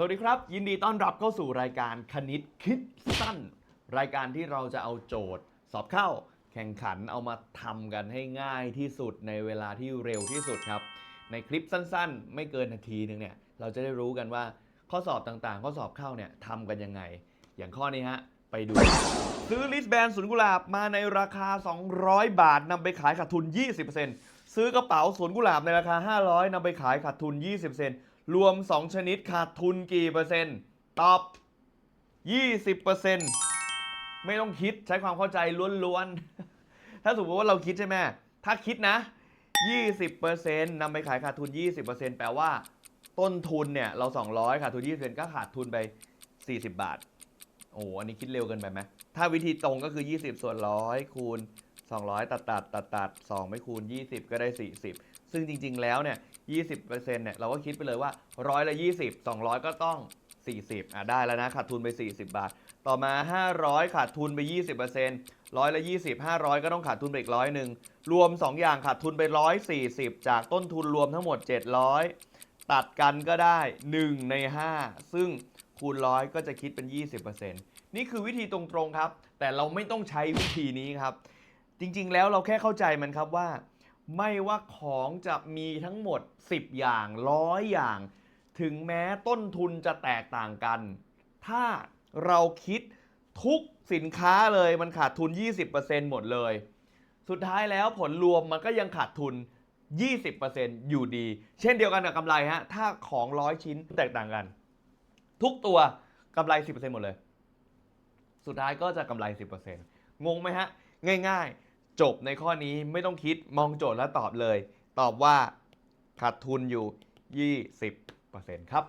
สวัสดีครับ ยินดีต้อนรับเข้าสู่รายการคณิตคิดสั้น รายการที่เราจะเอาโจทย์ สอบเข้าแข่งขันเอามาทำกันให้ง่ายที่สุดในเวลาที่เร็วที่สุดครับ ในคลิปสั้นๆ ไม่เกินนาทีหนึงเนี่ยเราจะได้รู้กันว่าข้อสอบต่างๆ ข้อสอบเข้าเนี่ยทำกันยังไง อย่างข้อนี้ฮะไปดู ซื้อลิสแบนสวนกุหลาบมาในราคา 200 บาทนำไปขายขาดทุน 20%ซื้อกระเป๋าสวนกุหลาบในราคา 500นำไปขายขาดทุน 20% รวม 2 ชนิดขาดทุนกี่เปอร์เซ็นต์ ตอบ 20%ไม่ต้องคิดใช้ความเข้าใจล้วนๆ ถ้าสมมติว่าเราคิดใช่ไหมถ้าคิดนะ 20%นำไปขายขาดทุน 20%แปลว่าต้นทุนเนี่ยเรา 200 ขาดทุน 20%ก็ขาดทุนไป 40 บาท โอ้โหอันนี้คิดเร็วเกินไปไหมถ้าวิธีตรงก็คือ 20 ส่วนร้อยคูณ 200 ตัดตัดตัดตัด2ไม่คูณ 20 ก็ได้ 40 ซึ่งจริง ๆ แล้วเนี่ย20%เนี่ยเราก็คิดไปเลยว่าร้อยละ20 200 ก็ต้อง 40อะได้แล้วนะขาดทุนไป 40 บาท ต่อมา 500 ขาดทุนไป 20%ร้อยละ20 500 ก็ต้องขาดทุนไปอีกร้อยหนึ่งรวม 2 อย่างขาดทุนไป 140 จากต้นทุนรวมทั้งหมด 700 ตัดกันก็ได้ 1 ใน 5 ซึ่งคูณร้อยก็จะคิดเป็น 20%นี่คือวิธีตรงๆครับ แต่เราไม่ต้องใช้วิธีนี้ครับ จริงๆแล้วเราแค่เข้าใจมันครับว่า ไม่ว่าของจะมีทั้งหมด 10 อย่างร้อยอย่าง ถึงแม้ต้นทุนจะแตกต่างกัน ถ้าเราคิดทุกสินค้าเลยมันขาดทุน 20%หมดเลย สุดท้ายแล้วผลรวมมันก็ยังขาดทุน 20%อยู่ดี เช่นเดียวกันกับกำไรฮะ ถ้าของร้อยชิ้นแตกต่างกัน ทุกตัวกำไร 10%หมดเลย สุดท้ายก็จะกำไร 10%งงไหมฮะ ง่าย ๆ จบในข้อนี้ไม่ต้องคิดมองโจทย์แล้วตอบเลย ตอบว่าขาดทุนอยู่ 20%ครับ